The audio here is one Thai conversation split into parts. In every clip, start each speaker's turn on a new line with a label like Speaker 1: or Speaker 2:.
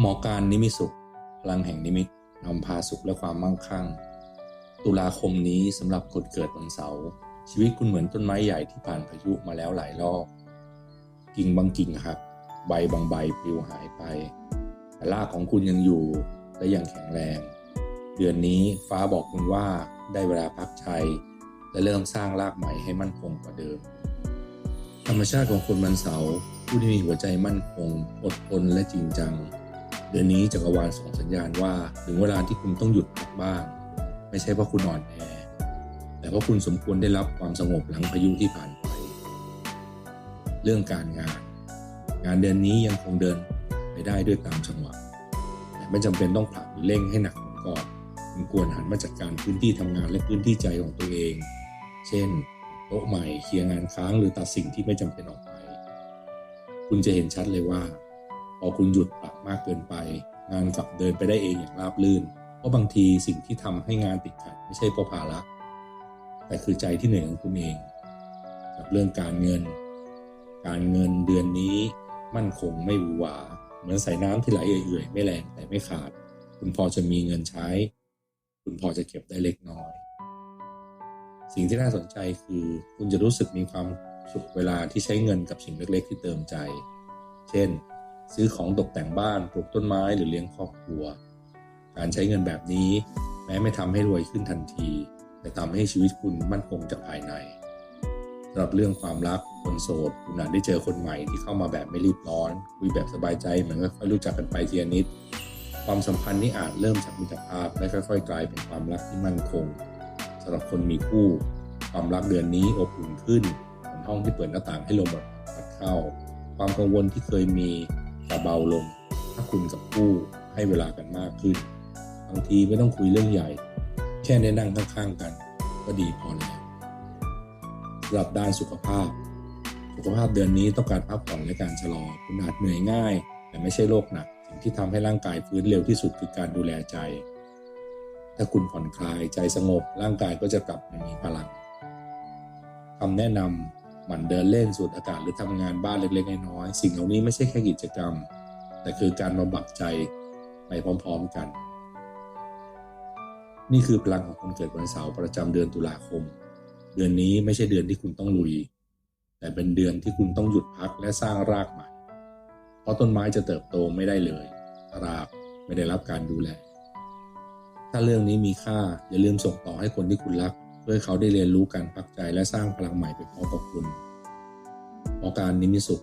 Speaker 1: หมอการนิมิสุข พลังแห่งนิมิตนำพาสุขและความมั่งคั่ง ตุลาคมนี้สำหรับคนเกิดวันเสาร์ชีวิตคุณเหมือนต้นไม้ใหญ่ที่ผ่านพายุมาแล้วหลายรอบ กิ่งบางกิ่งหัก ใบบางใบปลิวหายไป แต่รากของคุณยังอยู่และยังแข็งแรง เดือนนี้ฟ้าบอกคุณว่าได้เวลาพักชัยและเริ่มสร้างรากใหม่ให้มั่นคงกว่าเดิม ธรรมชาติของคนวันเสาร์ผู้ที่มีหัวใจมั่นคง อดทนและจริงจัง เดือนนี้จักรวาลส่งสัญญาณว่าถึงเวลาที่คุณต้องหยุดพักบ้าง ไม่ใช่เพราะคุณอ่อนแอ แต่เพราะคุณสมควรได้รับความสงบหลังพายุที่ผ่านไป เรื่องการงาน งานเดือนนี้ยังคงเดินไปได้ด้วยตามจังหวะแต่ไม่จำเป็นต้องผลักหรือเร่งให้หนักเหมือนก่อนคุณควรหันมาจัดการพื้นที่ทำงานและพื้นที่ใจของตัวเอง เช่นโต๊ะใหม่เคลียร์งานค้างหรือตัดสิ่งที่ไม่จำเป็นออกไป คุณจะเห็นชัดเลยว่า พอคุณหยุดปรับมากเกินไป งานกลับเดินไปได้เองอย่างราบรื่น เพราะบางทีสิ่งที่ทำให้งานติดขัดไม่ใช่เพราะภาระแต่คือใจที่เหนื่อยของคุณเอง กับเรื่องการเงิน การเงินเดือนนี้มั่นคงไม่หวือหวา เหมือนใส่น้ำที่ไหลเอื่อยๆไม่แรงแต่ไม่ขาด คุณพอจะมีเงินใช้ คุณพอจะเก็บได้เล็กน้อย สิ่งที่น่าสนใจคือคุณจะรู้สึกมีความสุขเวลาที่ใช้เงินกับสิ่งเล็กๆ ที่เติมใจ เช่น ซื้อของตกแต่งบ้านปลูกต้นไม้หรือเลี้ยงครอบครัว การใช้เงินแบบนี้ แม้ไม่ทำให้รวยขึ้นทันที แต่ทำให้ชีวิตคุณมั่นคงจากภายในสำหรับเรื่องความรักคนโสดคุณอาจได้เจอคนใหม่ที่เข้ามาแบบไม่รีบร้อน คุยแบบสบายใจเหมือนค่อยรู้จักกันไปทีนิด ความสัมพันธ์นี้อาจเริ่มจากมิตรภาพและค่อยๆ กลายเป็นความรักที่มั่นคงสำหรับคนมีคู่ ความรักเดือนนี้อบอุ่นขึ้นเหมือนห้องที่เปิดหน้าต่างให้ลมพัดเข้า ความกังวลที่เคยมี จะเบาลง ถ้าคุณกับคู่ให้เวลากันมากขึ้น บางทีไม่ต้องคุยเรื่องใหญ่ แค่ได้นั่งข้างๆกัน ก็ดีพอแล้วสำหรับด้านสุขภาพ สุขภาพเดือนนี้ต้องการพักผ่อนและการชะลอ คุณอาจเหนื่อยง่าย แต่ไม่ใช่โรคหนัก สิ่งที่ทำให้ร่างกายฟื้นเร็วที่สุดคือการดูแลใจ ถ้าคุณผ่อนคลายใจสงบร่างกายก็จะกลับมามีพลังคำแนะนำ มั่นเดินเล่นสูดอากาศหรือทำงานบ้านเล็กๆน้อยๆสิ่งเหล่านี้ไม่ใช่แค่กิจกรรม แต่คือการบำบัดใจไปพร้อมๆกัน นี่คือพลังของคนเกิดวันเสาร์ประจำเดือนตุลาคม เดือนนี้ไม่ใช่เดือนที่คุณต้องลุย แต่เป็นเดือนที่คุณต้องหยุดพักและสร้างรากใหม่ เพราะต้นไม้จะเติบโตไม่ได้เลยถ้ารากไม่ได้รับการดูแล ถ้าเรื่องนี้มีค่าอย่าลืมส่งต่อให้คนที่คุณรัก เพื่อเขาได้เรียนรู้การพักใจและสร้างพลังใหม่ไปพร้อมกับคุณหมอการนิมิตสุข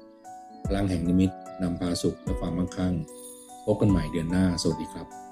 Speaker 1: พลังแห่งนิมิตนำพาสุขและความมั่งคั่ง พบกันใหม่เดือนหน้า สวัสดีครับ